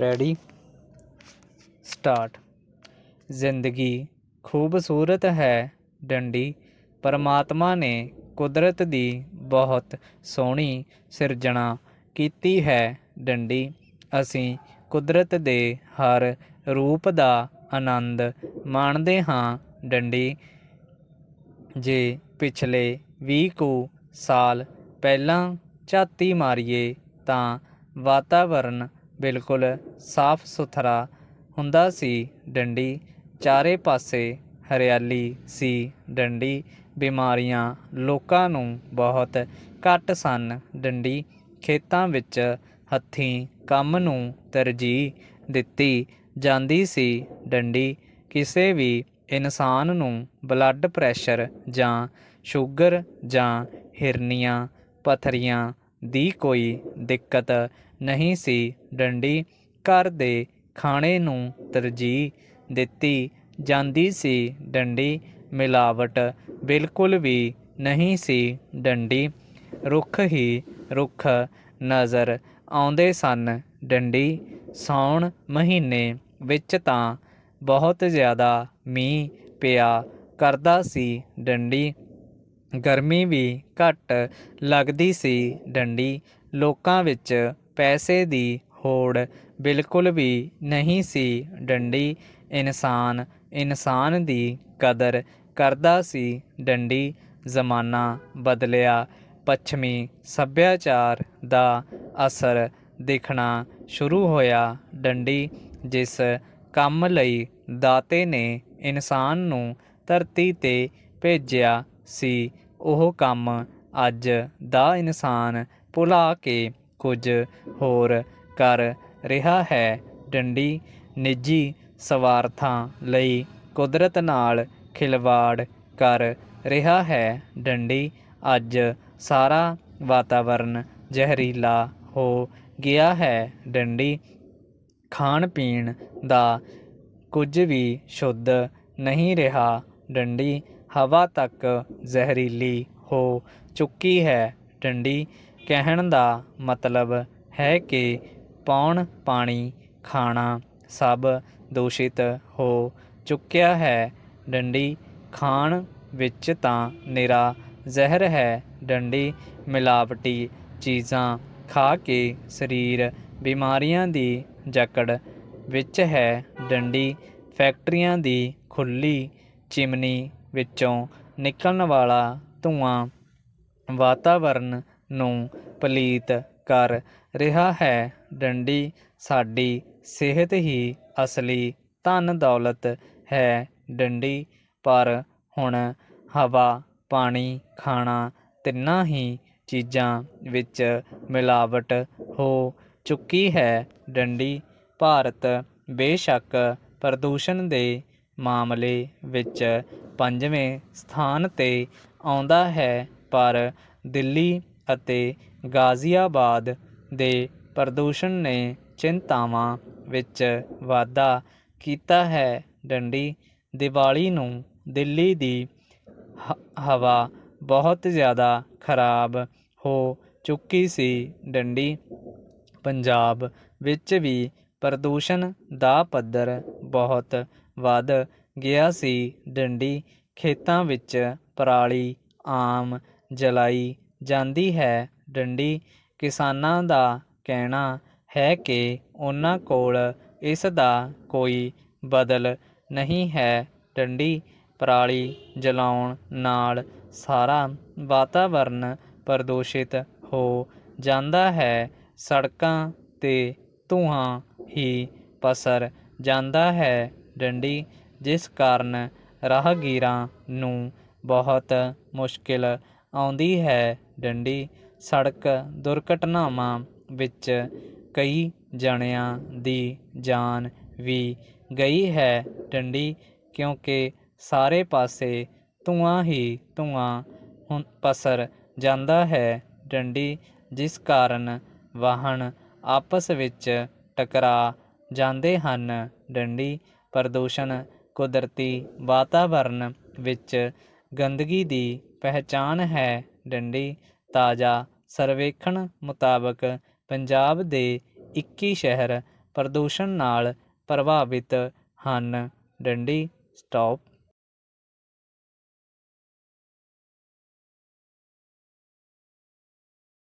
Ready start ਜ਼ਿੰਦਗੀ ਖੂਬਸੂਰਤ ਹੈ, ਡੰਡੀ। ਪਰਮਾਤਮਾ ਨੇ ਕੁਦਰਤ ਦੀ ਬਹੁਤ ਸੋਹਣੀ ਸਿਰਜਣਾ ਕੀਤੀ ਹੈ, ਡੰਡੀ। ਅਸੀਂ ਕੁਦਰਤ ਦੇ ਹਰ ਰੂਪ ਦਾ ਆਨੰਦ ਮਾਣਦੇ ਹਾਂ, ਡੰਡੀ। ਜੇ ਪਿਛਲੇ 20 ਕੁ ਸਾਲ ਪਹਿਲਾਂ ਝਾਤੀ ਮਾਰੀਏ, ਤਾਂ ਵਾਤਾਵਰਨ ਬਿਲਕੁਲ ਸਾਫ਼ ਸੁਥਰਾ ਹੁੰਦਾ ਸੀ ਡੰਡੀ। ਚਾਰੇ ਪਾਸੇ ਹਰਿਆਲੀ ਸੀ ਡੰਡੀ। ਬਿਮਾਰੀਆਂ ਲੋਕਾਂ ਨੂੰ ਬਹੁਤ ਘੱਟ ਸਨ। ਡੰਡੀ ਖੇਤਾਂ ਵਿੱਚ ਹੱਥੀਂ ਕੰਮ ਨੂੰ ਤਰਜੀਹ ਦਿੱਤੀ ਜਾਂਦੀ ਸੀ। ਡੰਡੀ ਕਿਸੇ ਵੀ ਇਨਸਾਨ ਨੂੰ ਬਲੱਡ ਪ੍ਰੈਸ਼ਰ ਜਾਂ ਸ਼ੂਗਰ ਜਾਂ ਹਿਰਨੀਆਂ, ਪਥਰੀਆਂ ਦੀ ਕੋਈ ਦਿੱਕਤ ਨਹੀਂ ਸੀ। ਡੰਡੀ ਘਰ ਦੇ ਖਾਣੇ ਨੂੰ ਤਰਜੀਹ ਦਿੱਤੀ ਜਾਂਦੀ ਸੀ। ਡੰਡੀ ਮਿਲਾਵਟ ਬਿਲਕੁਲ ਵੀ ਨਹੀਂ ਸੀ। ਡੰਡੀ ਰੁੱਖ ਹੀ ਰੁੱਖ ਨਜ਼ਰ ਆਉਂਦੇ ਸਨ। ਡੰਡੀ ਸਾਉਣ ਮਹੀਨੇ ਵਿੱਚ ਤਾਂ ਬਹੁਤ ਜ਼ਿਆਦਾ ਮੀਂਹ ਪਿਆ ਕਰਦਾ ਸੀ। ਡੰਡੀ ਗਰਮੀ ਵੀ ਘੱਟ ਲੱਗਦੀ ਸੀ ਡੰਡੀ। ਲੋਕਾਂ ਵਿੱਚ ਪੈਸੇ ਦੀ ਹੋੜ ਬਿਲਕੁਲ ਵੀ ਨਹੀਂ ਸੀ ਡੰਡੀ। ਇਨਸਾਨ ਇਨਸਾਨ ਦੀ ਕਦਰ ਕਰਦਾ ਸੀ ਡੰਡੀ। ਜ਼ਮਾਨਾ ਬਦਲਿਆ, ਪੱਛਮੀ ਸੱਭਿਆਚਾਰ ਦਾ ਅਸਰ ਦੇਖਣਾ ਸ਼ੁਰੂ ਹੋਇਆ ਡੰਡੀ, ਜਿਸ ਕੰਮ ਲਈ ਦਾਤੇ ਨੇ ਇਨਸਾਨ ਨੂੰ ਧਰਤੀ ਤੇ ਭੇਜਿਆ ਸੀ। ਉਹ ਕੰਮ ਅੱਜ ਦਾ ਇਨਸਾਨ ਭੁਲਾ ਕੇ ਕੁਝ ਹੋਰ ਕਰ ਰਿਹਾ ਹੈ। ਡੰਡੀ ਨਿੱਜੀ ਸਵਾਰਥਾਂ ਲਈ ਕੁਦਰਤ ਨਾਲ ਖਿਲਵਾੜ ਕਰ ਰਿਹਾ ਹੈ। ਡੰਡੀ ਅੱਜ ਸਾਰਾ ਵਾਤਾਵਰਨ ਜ਼ਹਿਰੀਲਾ ਹੋ ਗਿਆ ਹੈ। ਡੰਡੀ ਖਾਣ ਪੀਣ ਦਾ ਕੁਝ ਵੀ ਸ਼ੁੱਧ ਨਹੀਂ ਰਿਹਾ। ਡੰਡੀ ਹਵਾ ਤੱਕ ਜ਼ਹਿਰੀਲੀ ਹੋ ਚੁੱਕੀ ਹੈ। ਡੰਡੀ ਕਹਿਣ ਦਾ ਮਤਲਬ ਹੈ ਕਿ ਪੌਣ ਪਾਣੀ ਖਾਣਾ ਸਭ ਦੂਸ਼ਿਤ ਹੋ ਚੁੱਕਿਆ ਹੈ। ਡੰਡੀ ਖਾਣ ਵਿੱਚ ਤਾਂ ਨਿਰਾ ਜ਼ਹਿਰ ਹੈ। ਡੰਡੀ ਮਿਲਾਵਟੀ ਚੀਜ਼ਾਂ ਖਾ ਕੇ ਸਰੀਰ ਬਿਮਾਰੀਆਂ ਦੀ ਜਕੜ ਵਿੱਚ ਹੈ। ਡੰਡੀ ਫੈਕਟਰੀਆਂ ਦੀ ਖੁੱਲੀ ਚਿਮਨੀ ਵਿੱਚੋਂ ਨਿਕਲਣ ਵਾਲਾ ਧੂੰਆਂ ਵਾਤਾਵਰਨ ਨੂੰ ਪਲੀਤ ਕਰ ਰਿਹਾ ਹੈ। ਡੰਡੀ ਸਾਡੀ ਸਿਹਤ ਹੀ ਅਸਲੀ ਧਨ ਦੌਲਤ ਹੈ ਡੰਡੀ, ਪਰ ਹੁਣ ਹਵਾ, ਪਾਣੀ, ਖਾਣਾ ਤਿੰਨਾਂ ਹੀ ਚੀਜ਼ਾਂ ਵਿੱਚ ਮਿਲਾਵਟ ਹੋ ਚੁੱਕੀ ਹੈ। ਡੰਡੀ, ਭਾਰਤ ਬੇਸ਼ੱਕ ਪ੍ਰਦੂਸ਼ਣ ਦੇ ਮਾਮਲੇ ਵਿੱਚ ਪੰਜਵੇਂ ਸਥਾਨ ਤੇ ਆਉਂਦਾ ਹੈ, ਪਰ ਦਿੱਲੀ ਅਤੇ ਗਾਜ਼ੀਆਬਾਦ ਦੇ ਪ੍ਰਦੂਸ਼ਣ ਨੇ ਚਿੰਤਾਵਾਂ ਵਿੱਚ ਵਾਧਾ ਕੀਤਾ ਹੈ। ਡੰਡੀ ਦੀਵਾਲੀ ਨੂੰ ਦਿੱਲੀ ਦੀ ਹ- ਹਵਾ ਬਹੁਤ ਜ਼ਿਆਦਾ ਖਰਾਬ ਹੋ ਚੁੱਕੀ ਸੀ। ਡੰਡੀ ਪੰਜਾਬ ਵਿੱਚ ਵੀ ਪ੍ਰਦੂਸ਼ਣ ਦਾ ਪੱਧਰ ਬਹੁਤ ਵੱਧ ਗਿਆ ਸੀ ਡੰਡੀ, ਖੇਤਾਂ ਵਿੱਚ ਪਰਾਲੀ, ਆਮ ਜਲਾਈ ਜਾਂਦੀ ਹੈ। ਡੰਡੀ ਕਿਸਾਨਾਂ ਦਾ ਕਹਿਣਾ ਹੈ ਕਿ ਉਹਨਾਂ ਕੋਲ ਇਸ ਦਾ ਕੋਈ ਬਦਲ ਨਹੀਂ ਹੈ। ਡੰਡੀ ਪਰਾਲੀ ਜਲਾਉਣ ਨਾਲ ਸਾਰਾ ਵਾਤਾਵਰਨ ਪ੍ਰਦੂਸ਼ਿਤ ਹੋ ਜਾਂਦਾ ਹੈ। ਸੜਕਾਂ ਤੇ ਧੂਆਂ ਹੀ ਪਸਰ ਜਾਂਦਾ ਹੈ। ਡੰਡੀ ਜਿਸ ਕਾਰਨ ਰਾਹਗੀਰਾਂ ਨੂੰ ਬਹੁਤ ਮੁਸ਼ਕਿਲ ਆਉਂਦੀ ਹੈ। ਡੰਡੀ ਸੜਕ ਦੁਰਘਟਨਾਵਾਂ ਵਿੱਚ ਕਈ ਜਣਿਆਂ ਦੀ ਜਾਨ ਵੀ ਗਈ ਹੈ। ਡੰਡੀ ਕਿਉਂਕਿ ਸਾਰੇ ਪਾਸੇ ਧੂਆਂ ਹੀ ਧੂਆਂ ਹੁਣ ਪਸਰ ਜਾਂਦਾ ਹੈ। ਡੰਡੀ ਜਿਸ ਕਾਰਨ ਵਾਹਨ ਆਪਸ ਵਿੱਚ ਟਕਰਾ ਜਾਂਦੇ ਹਨ। ਡੰਡੀ ਪ੍ਰਦੂਸ਼ਣ ਕੁਦਰਤੀ ਵਾਤਾਵਰਨ ਵਿੱਚ ਗੰਦਗੀ ਦੀ ਪਹਿਚਾਨ ਹੈ। ਡੰਡੀ ਤਾਜ਼ਾ ਸਰਵੇਖਣ ਮੁਤਾਬਕ ਪੰਜਾਬ ਦੇ 21 ਸ਼ਹਿਰ ਪ੍ਰਦੂਸ਼ਣ ਨਾਲ ਪ੍ਰਭਾਵਿਤ ਹਨ। ਡੰਡੀ ਸਟਾਪ